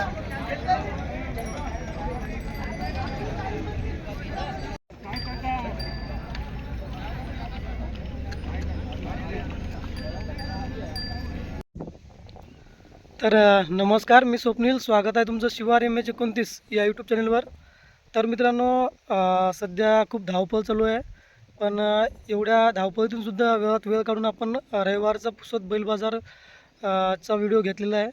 तर नमस्कार मी स्वप्नील. स्वागत आहे तुमचं शिवार एम एच एकोणतीस या यूट्यूब चॅनलवर तर मित्रांनो सध्या खूप धावपळ चालू आहे. पण एवढ्या धावपळीतून सुद्धा वेळात वेळ काढून आपण रविवारचा पुसत बैल बाजार चा व्हिडिओ घेतलेला आहे.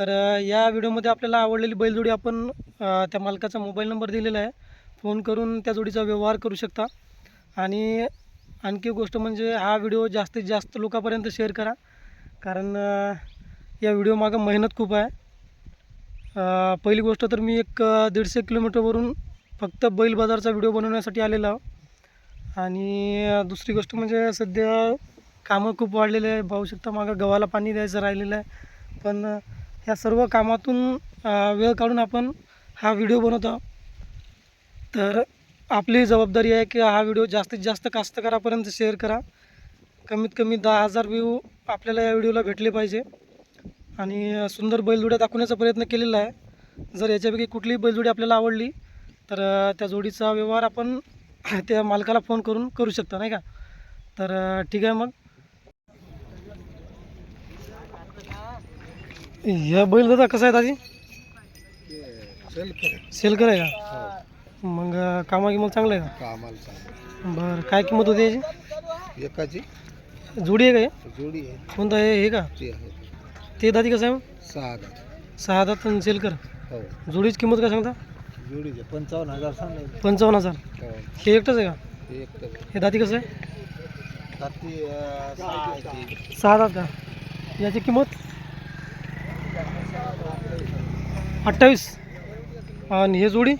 तर या व्हिडिओमध्ये आपल्याला आवडलेली बैलजोडी आपण त्या मालकाचा मोबाईल नंबर दिलेला आहे. फोन करून त्या जोडीचा व्यवहार करू शकता. आणि आणखी गोष्ट म्हणजे हा व्हिडिओ जास्तीत जास्त लोकांपर्यंत शेअर करा. कारण या व्हिडिओमागं मेहनत खूप आहे. पहिली गोष्ट तर मी एक दीडशे किलोमीटरवरून फक्त बैल बाजारचा व्हिडिओ बनवण्यासाठी आलेलो आहो. आणि दुसरी गोष्ट म्हणजे सध्या कामं खूप वाढलेले आहे. पाहू शकता मागं गव्हाला पाणी द्यायचं राहिलेलं आहे. पण ह्या सर्व कामातून वेळ काढून आपण हा व्हिडिओ बनवतो. आहोत. तर आपली जबाबदारी आहे की हा व्हिडिओ जास्तीत जास्त कास्तकारापर्यंत शेअर करा. कमीत कमी दहा हजार व्ह्यू आपल्याला या व्हिडिओला भेटले पाहिजे. आणि सुंदर बैलजोड्या दाखवण्याचा प्रयत्न केलेला आहे. जर याच्यापैकी कुठलीही बैलजोडी आपल्याला आवडली तर त्या जोडीचा व्यवहार आपण त्या मालकाला फोन करून करू शकता नाही का? तर ठीक आहे मग. ह्या बैल दादा कसा आहे दादी सेल आहे. का? मग अ, कामा किंमत चांगलं आहे कामाला का बरं काय किंमत होती याची? एकाची. जोडी आहे का हे? जोडी आहे. कोणतं आहे? हे का? ती आहे. ते दादी कसं आहे मग? सहा हजार सहा दात आणि सेल कर हो. जोडीची किंमत काय सांगता? जोडीचे पंचावन्न हजार सांगायचे पंचावन्न हजार. हो. हे एकटंच आहे का? ते एक तर हे दाती कसं आहे. सहा दात का? याची किंमत? अठ्ठावीस. आणि हे जोडी?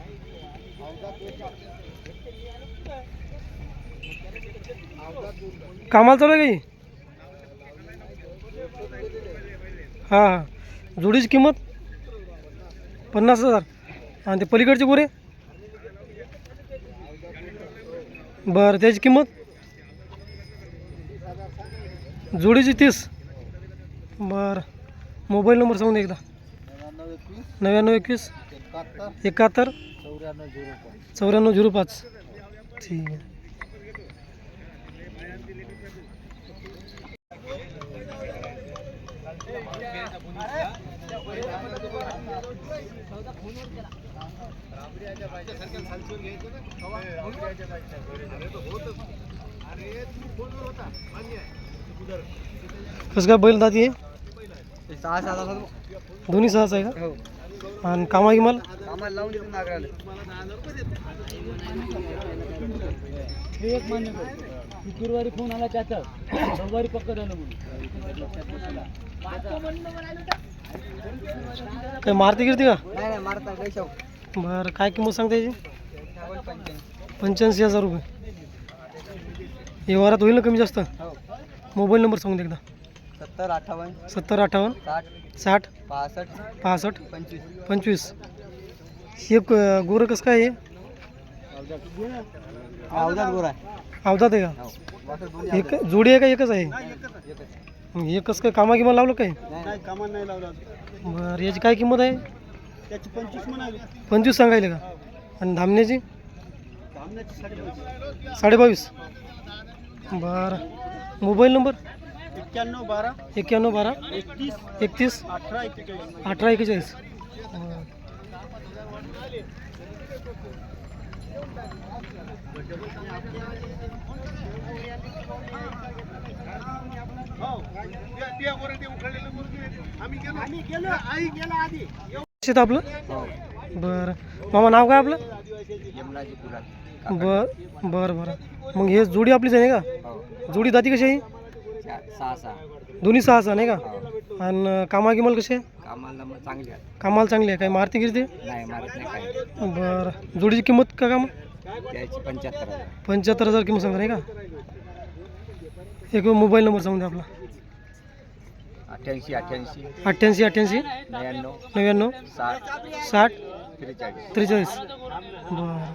कामाला चालू आहे काही हां? हां जोडीची किंमत? पन्नास हजार. आणि ते पलीकडचे गोरे बरं त्याची किंमत? जोडीची तीस. बरं. मोबाईल नंबर सांगून एकदा. नव्याण्णव एकवीस? नव्याण्णव एकवीस एकाहत्तर? एकाहत्तर चौऱ्याण्णव झिरो पाच. चौऱ्याण्णव झिरो पाच ठीक आहे. कसं काय बैल दाती आहे? सहा सात हजार दोन्ही सहाच आहे हो. का आणि कामा गिमाल कामाला लावून देतो नागराला. एक मान्य शुक्रवारी फोन आला त्याचा. रविवारी पक्क झालं काय मारती गिरती का? नाही नाही मारता कैशव बरं काय किंमत सांगते याची? पंच्याऐंशी हजार रुपये. व्यवहारात होईल ना कमी जास्त? हो. मोबाईल नंबर सांगून दे एकदा. सत्तर अठ्ठावन्न. सत्तर अठ्ठावन्न. साठ. साठ. पासष्ट. पासष्ट? पंचवीस. पंचवीस. हे क- गोरं कसं काय आहे अवजात. गोरा अवधात आहे का? एक जोडी आहे का एकच आहे? मग हे कसं काय कामा किंवा लावलं काय? नाही कामान नाही लावला बरं याची काय किंमत आहे? त्याची पंचवीस म्हणाली. पंचवीस सांगायले का? आणि धामण्याची? धामण्याची साडे साडेबावीस. बरं. Mobile number? एक्क्याण्णव बारा एक्क्याण्णव बारा एकतीस एकतीस अठरा एक्केचाळीस. अठरा. शेत आपलं? बरं. मामा नाव काय आपलं? बर बरं बरं. मग हे जोडी आपलीच आहे नाही हो. का जोडी दाती कशी आहे? सहा सहा दोन्ही सहा सहा नाही का? आणि कामा गिमाल कसे? कामाला मग चांगली आहे कामाला चांगली आहे काय मारती गिरते? नाही मारत नाही काय बरं. जोडीची किंमत का का मग त्याची पंच्याहत्तर हजार. पंच्याहत्तर हजार किंमत सांगता नाही का? एक मोबाईल नंबर सांगून द्या आपला. अठ्ठ्याऐंशी अठ्ठ्याऐंशी. अठ्ठ्याऐंशी अठ्ठ्याऐंशी. नव्याण्णव. नव्याण्णव. साठ. साठ. त्रेचाळीस. त्रेचाळीस. बरं.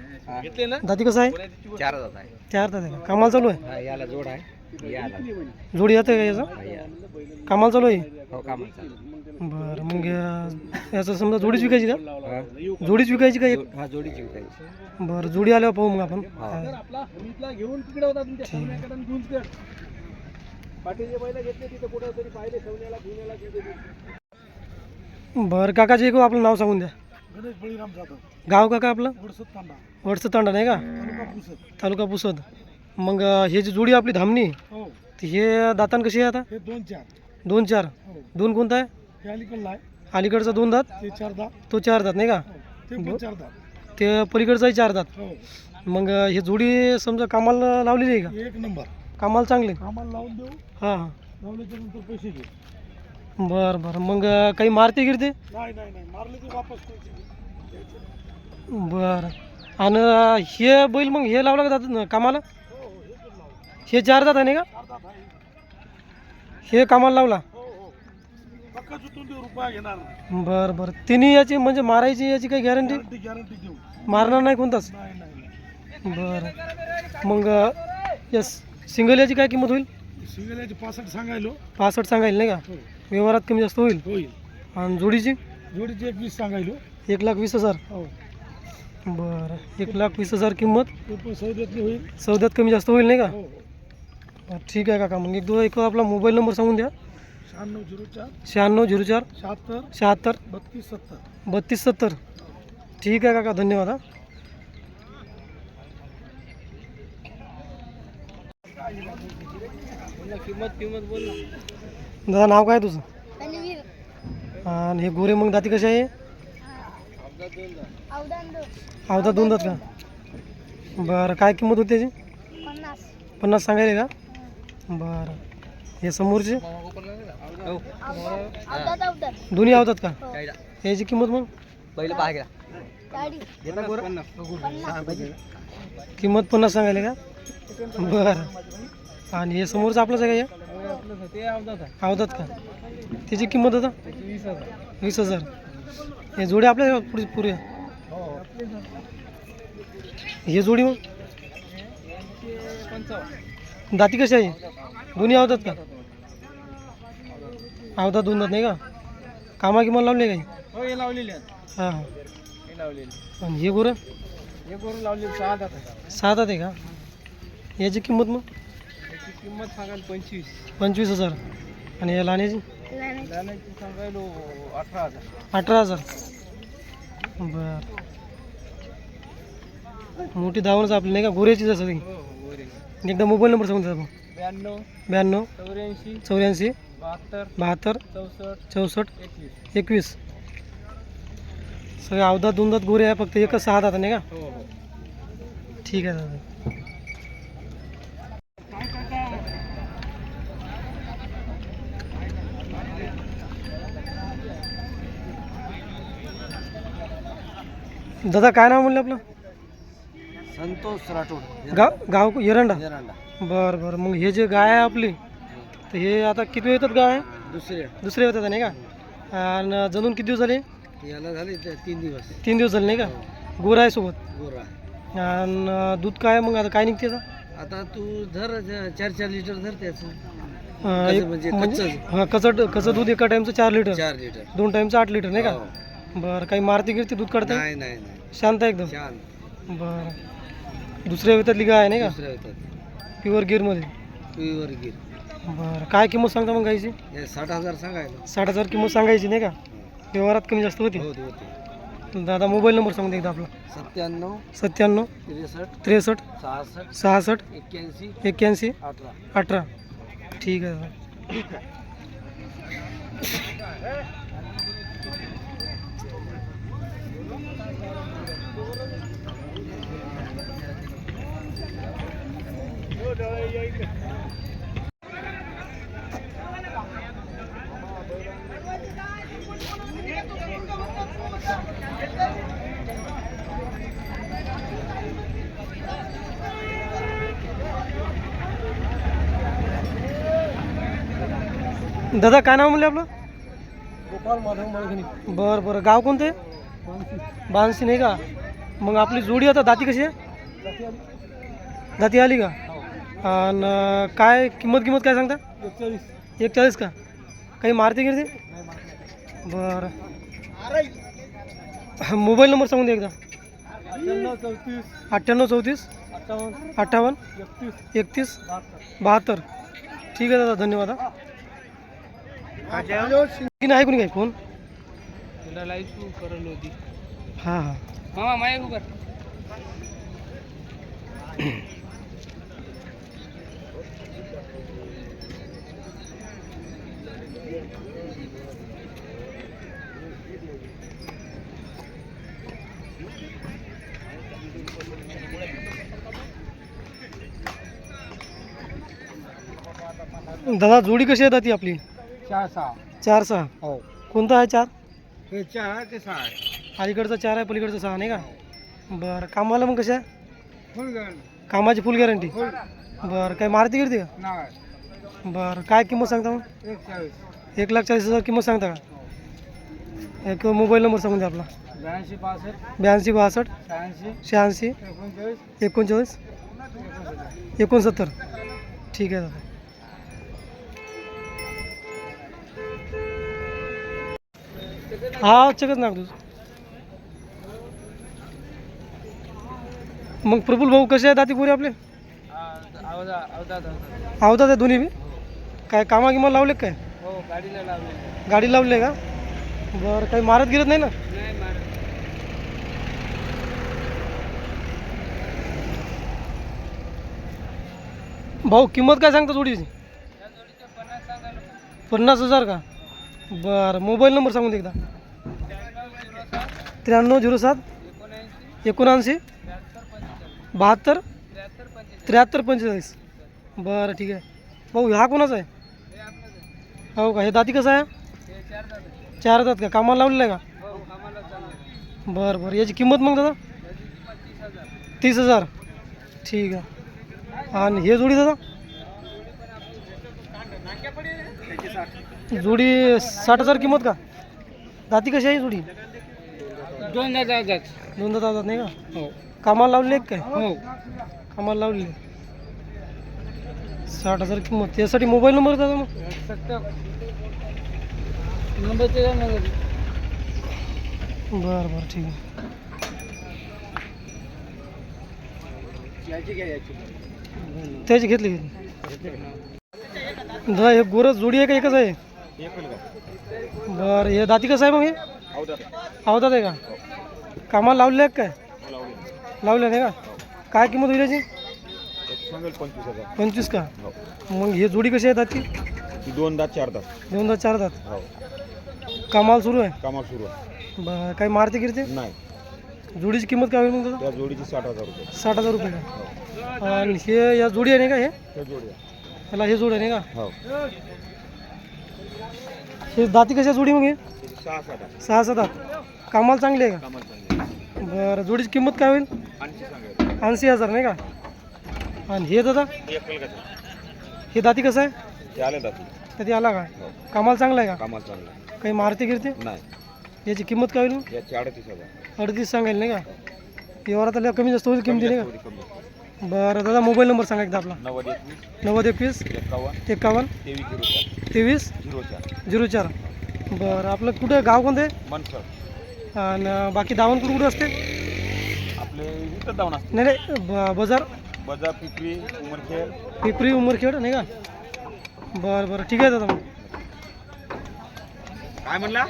घेतले ना? दाती कसं आहे? चार आहे. चार दात आहे का? कामाला चालू आहे? हा, याला जोड आहे. याला. जोडी येते का याचं? हा, या. कामाला चालू आहे? हो कामाचा बरं मग या- याचं समजा जोडीच विकायची का? हा? जोडीच विकायची का एक? जो- हा जोडीची विकायची. बरं जोडी आल्यावर पाहू मग आपण. हा. हा. घेऊन तिकडे होता तुमच्या पाटीचे बैल घेतले तिथे कुठे तरी पाहिले सवण्याला पुण्याला बरं काकाजी एक आपलं नाव सांगून द्या. गणेश बळीराम जाधव. गाव काका आपलं? वडसत तांडा. नाही का? तालुका पुसत तालुका पुसद. मग अं, हे जी जोडी आपली धामणी हो. ती हे दातान कशी आहे आता? हे दोन चार. दोन चार. हो. दोन कोणता आहे? हे अलीकडला आहे. अलीकडचा दोन दात? ते चार दात. तो चार दात नाही का? हो. ते पण चार दात. ते पलीकडचाही चार दात. हो. मग अं, हे जोडी समजा कामाला लावलेली आहे का? एक नंबर. कामाला चांगले. आम्हाला लावून देऊ. हां हां. लावल्याच्या नंतर पैसे घेऊ बरं बरं. मग काही मारते गिरते? नाही नाही नाही. मारले ते वापस पैसे घेऊ बरं. आणि हे बैल मग हे लावलं का दात कामाला? हो हो हे हे चार दात आहे नाही का हे कामाला लावला? हो हो. बरं बरं. तिन्ही याची म्हणजे मारायची याची काही गॅरंटी मारणार नाही कोणताच? बरं. मग यस सिंगल याची काय किंमत होईल? सिंगल्याचे पासष्ट सांगायलो. पासष्ट सांगायला नाही का? हो. व्यवहारात कमी जास्त होईल? होईल. आणि जोडीची? जोडीचे एक वीस सांगायलो. एक लाख वीस हजार. हो. बरं. एक लाख वीस हजार किंमत? ते पण सौद्यातली होईल. सौद्यात कमी जास्त होईल नाही का? हो. हो बरं, ठीक आहे काका. मग एक दो एक आपला मोबाईल नंबर सांगून द्या. शहाण्णव झिरो चार. शहाण्णव झिरो चार. शहात्तर. शहात्तर. बत्तीस सत्तर. बत्तीस सत्तर. ठीक आहे काका. धन्यवाद हा. किंमत किंमत बोल दादा नाव काय तुझं? आणि हे गोरे मग दाती कसे आहे? आवता दोन दात का? बरं काय किंमत होती त्याची? पन्नास. सांगायले का? बरं. हे समोरचे? अवदात दोन्ही आवतात का? हो. याची किंमत मग? पहिलं पाहा घ्या गाडी. पन्नास पन्नास. किंमत पन्नास सांगायले का? बरं. आणि हे समोरचं आपलंच आहे का ते हे? आवतात का? त्याची किंमत आता? वीस हजार. वीस हजार हे जोडी आपल्या पुढे पुरे हो हे जोडी मग? पंचावन्न दाती कशी आहे? दोन्ही आवतात का? आवतात दोन दात नाही का? कामा किंमत लावले काही हो? हे लावलेले आहेत. हां. हां हे लावलेले आणि हे गोरं? हे करून लावलेले सहा दात आहे सहा दात आहे का? याची किंमत मग? त्याची किंमत सांगायला पंचवीस. पंचवीस हजार. आणि या लाण्याची? लहानाची सांगायलो अठरा हजार. अठरा हजार. बर. मोठी धावणच आपली नाही का? गोऱ्याची जसं ती हो हो एकदा मोबाईल नंबर सांगून द्या ब्याण्णव. ब्याण्णव. चौऱ्याऐंशी. चौऱ्याऐंशी. बहात्तर. बहात्तर. चौसष्ट. चौसष्ट. एकवीस. एकवीस. सगळे अवधात दोन दात गोरे आहे फक्त एकच सहा दात नाही का? हो. ठीक आहे दादा. दादा काय नाव म्हणलं आपलं? संतोष राठोड. गाव गाव एरंडा जरांडा बरं बरं. मग हे जे गाय आहे आपली तर हे आता किती वेळ येतात गाय? दुसरे. दुसरे येतात नाही का? आणि जणून किती दिवस झाले? याला झाले ते तीन दिवस. तीन दिवस झाले नाही का? गोरा आहे सोबत. गोरा आणि दूध काय मग? आता काय निघते आता? आता तू धर चार चार लिटर धर त्याचं. अं, कसं एक- म्हणजे म्हणजे कच्चंच? हां कचट कसं दूध एका टाईमचं चार लिटर. चार लिटर. दोन टाईमचं आठ लिटर नाही का? हो. बरं काही मारती गिरती दूध काढते नाही नाही नाही. शांत आहे एकदम? छान बरं. दुसऱ्या वेतातली गाय आहे नाही का? दुसऱ्या प्युअर गिरमध्ये पिवर गिर बरं काय किंमत सांगता मग गायची हे साठ हजार सांगायला साठ हजार किंमत सांगायची नाही का? व्यवहारात कमी जास्त होती. हो होते. दादा मोबाईल नंबर सांगून दे एकदा आपला. सत्त्याण्णव सत्त्याण्णव त्रेसष्ट त्रेसष्ट सहासष्ट सहासष्ट एक्क्याऐंशी एक्क्याऐंशी अठरा. अठरा. ठीक आहे दादा. दादा काय नाव म्हणले आपलं? गोपाल माधव माळघणी बरं बरं. गाव कोणते? बांसी नाही का? मग आपली जोडी आता दाती कशी आहे? दाती आली का? आणि काय किंमत किंमत काय सांगता? एकचाळीस. एक चाळीस का? काही मारते गिरते? बरं. मोबाईल नंबर सांगून दे एकदा. अठ्ठ्याण्णव चौतीस. अठ्ठावन्न. एकतीस. बहात्तर. ठीक आहे दादा धन्यवाद हा. की नाही कोणी काय फोन. तुला लाईव्ह करल होती. हां हां. मामा दादा जोडी कशी आहे ती आपली? चार सहा. चार सहा. हो. कोणता आहे चार? हे चार ते सहा आहे. अलीकडचा चार आहे पलीकडचा सहा नाही का? बरं कामाला मग कशा? आहे फुल कामाची फुल गॅरंटी फुल बरं काय मारती गिरते का? बरं काय किंमत सांगता मग? एकचाळीस. एक लाख चाळीस हजार किंमत सांगता का? एक मोबाईल नंबर सांगून द्या आपला. ब्याऐंशी पासष्ट ब्याऐंशी बासष्ट शहाऐंशी शहाऐंशी एकोणचाळीस एकोणचाळीस एकोणसत्तर. ठीक आहे दादा. हा नाक तुझं. मग प्रफुल भाऊ कसे आहेत दाती पुरे आपले? आवतात आहे दोन्ही बी? काय कामा किंवा लावले काय? गाडीला लावले गाडी लावली आहे का? बरं काही मारत गिरत नाही ना? नाही भाऊ किंमत काय सांगता जोडीची? पन्नास हजार का? बरं मोबाईल नंबर सांगून दे एकदा. त्र्याण्णव झिरो सात. एकोणऐंशी. बहात्तर. त्र्याहत्तर पंचेचाळीस. बरं ठीक आहे. भाऊ हा कोणाचा आहे? हो का? हे दाती कसं आहे? चार दात का? कामाला लावलेलं आहे का? बरं बरं. याची किंमत मग दादा? तीस हजार. ठीक आहे. आणि हे जोडी दादा? जोडी साठ हजार किंमत का? दाती कशी आहे जोडी? दोन हजार दोनदा दादा नाही का? हो. कामाला लावले काय? हो. कामाला लावले साठ हज़ार किंमत त्यासाठी मोबाईल नंबर दादा मग सत्तर नंबर बरं बरं ठीक आहे याची त्याची घेतली घेतली दादा हे गोरच जोडी आहे का एकच आहे? बरं हे दाती कसं आहे मग हे? आहे का? कामाला लावले आहे का काय? लावले नाही का? काय किंमत होईल याची? सांगेल पंचवीस हजार. पंचवीस का? हो. मग हे जोडी कशी आहे दाती ती दोन दात चार दात. दोनदा चार दात? हो. कामाला सुरू आहे? कामाला सुरू आहे. बरं काही मारते गिरते? नाही. जोडीची किंमत काय होईल मग त्या जोडीची साठ हजार रुपये. साठ हजार रुपये का? आणि हे या जोडी आहे नाही का हे? त्या जोडी आहे. त्याला हे जोड आहे नाही का? हो. हे दाती कशा जोडी मग हे? सहा साठ आहे. सहा सात दात कामाला चांगली आहे कामाला चांगली का बरं जोडीची किंमत काय होईल? ऐंशी हजार नाही का? आणि हे दादा? हे दाती कसं आहे? आले दात. आला का? हो. कामाला चांगला आहे कामाला चांगलं. का काही मारते गिरते? नाही. याची किंमत काय होईल? याची अडतीस हजार. अडतीस सांगायला नाही का? व्यवहारात आल्या कमी जास्त होईल किमती नाही का? बरं दादा मोबाईल नंबर सांगा एकदा आपला. नव्वद एकवीस नव्वद एकवीस एकावन्न एकावन्न तेवीस झिरो तेवीस चार झिरो चार. झिरो चार. बरं आपलं कुठं गाव कोणतं आहे? मनसर. आणि बाकी दावण कुठं कुठं असते? आपले इथं जाऊन असते. नाही नाही ब- बाजार? बजा पिपरी उमरखेड। पिपरी उमरखेड नाही का? बरं बरं। ठीक आहे दादा मग काय म्हणला?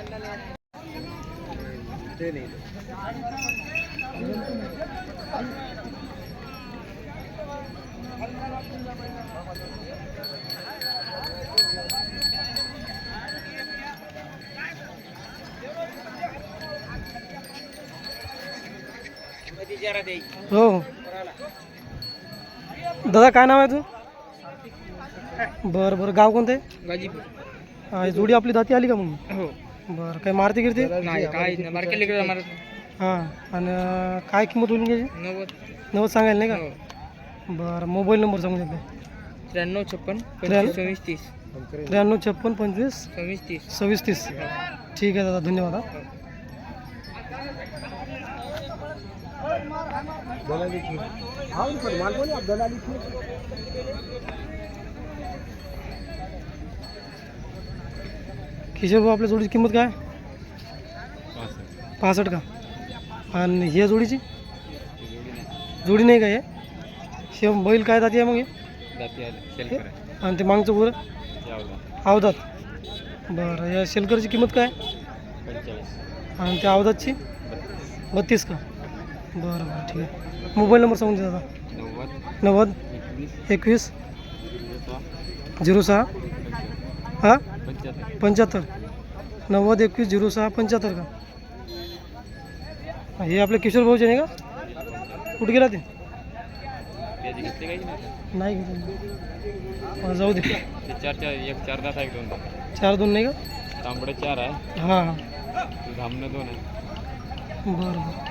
हो हो. दादा काय नाव आहे तू बरं बरं. गाव कोणतं आहे? गाजीपूर. हा, ही जोडी आपली दाती आली का मग? हो. बरं काय मारते गिरते? नाही काय मार्केट हां आणि अं, काय किंमत होईल त्याची नव्वद. नव्वद सांगायला नाही हो. का बरं मोबाईल नंबर सांगू शकतो? त्र्याण्णव छप्पन त्र्याण्णव. पंचवीस चोवीस तीस. त्र्याण्णव छप्पन पंचवीस सव्वीस तीस. सव्वीस तीस. ठीक आहे दादा. धन्यवाद हा. हा पण माल कोणी आप दलालीची किशोर भाऊ आपल्या जोडीची किंमत काय? पासष्ट. का? आणि ह्या जोडीची? जोडी नाही का हे? हे बैल काय जाती आहे मग हे? आणि ते मागचं पुरं? अवधात बरं या शेलकरची किंमत काय? आणि त्या अवधातची बत्तीस का? बरं बरं ठीक आहे. मोबाईल नंबर सांगून दादा. नव्वद. एकवीस. झिरो सहा. हाँ? पंच्याहत्तर. नव्वद एकवीस झिरो सहा पंच्याहत्तर का? हे आपले किशोर भाऊचे नाही का? कुठे गेला ते? नाही घेतले. जाऊ दे. चार चार एक चार आहे दोन चार दोन नाही का? तांबडे चार आहे. हाँ हाँ. धामणं दोन आहे. बरं बरं.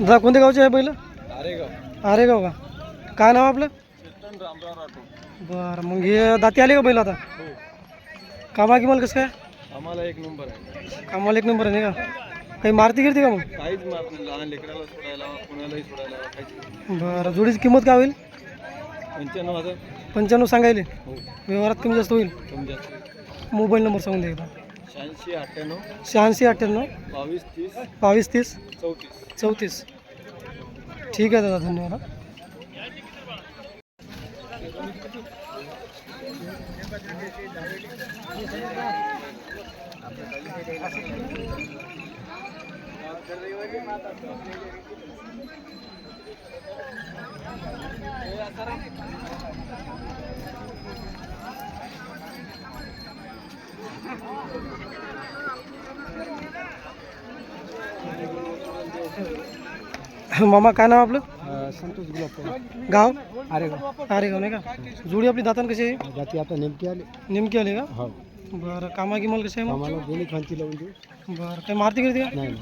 दादा कोणत्या गावचे आहे पहिलं? अरे गाव का? काय नाव आपलं? बरं मग हे दाती आले का बैल आता? कामा किमाल कसं काय? आम्हाला एक नंबर आहे. कामाला एक नंबर आहे नाही का? काही मारती गिरती का मग? काहीच मारत लहान लेकराला सोडायला कुणालाही सोडायला काहीच बरं जोडीची किंमत काय होईल? पंच्याण्णव हजार. पंच्याण्णव सांगायले. हो. व्यवहारात कमी जास्त होईल? कमी जास्त मोबाईल नंबर सांगून द्या एकदा. शहाऐंशी अठ्ठ्याण्णव. शहाऐंशी अठ्ठ्याण्णव. बावीस तीस. बावीस तीस. चौतीस. चौतीस. ठीक आहे दादा धन्यवाद Thank you. मामा काय नाव आपलं? संतोष गुलाब गाव? अरे अरे गाव नाही का? जोडी आपली दातान कशी आहे? जाती आता नेमकी आले. नेमकी आली का? हो. बरं कामा गिमाल कशी आहे मग? आम्हाला दोन्ही खांची लावून देऊ बरं काही मारती गिरती का? नाही.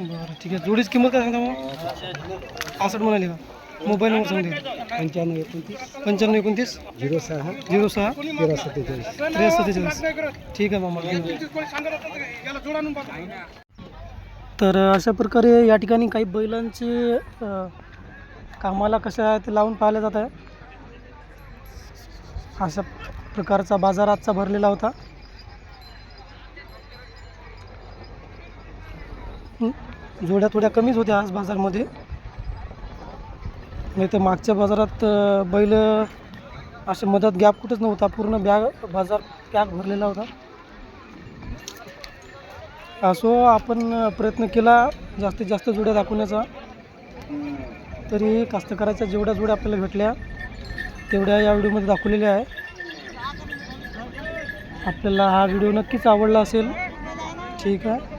बरं ठीक आहे. जोडीची किंमत काय सांगता मग? पासष्ट म्हणाली का? मोबाईल नंबर सांगून दे. पंच्याण्णव एकोणतीस. पंच्याण्णव एकोणतीस? झिरो सहा. झिरो सहा? तेरा सत्तेचाळीस सत्तेचाळीस ठीक आहे मामा. तर अशा प्रकारे या ठिकाणी काही बैलांचे कामाला कशा आहे ते लावून पाहिलं जात आहे. अशा प्रकारचा बाजार आजचा भरलेला होता. जोड्या थोड्या कमीच होत्या आज बाजारमध्ये. नाही तर मागच्या बाजारात बैल असे मदत गॅप कुठंच नव्हता. पूर्ण बॅग बाजार पॅक भरलेला होता. असो आपण प्रयत्न केला जास्तीत जास्त जोड्या दाखवण्याचा. तरी कास्तकाराच्या जेवढ्या जोड्या आपल्याला भेटल्या तेवढ्या या व्हिडिओमध्ये दाखवलेल्या आहे. आपल्याला हा व्हिडिओ नक्कीच आवडला असेल. ठीक आहे.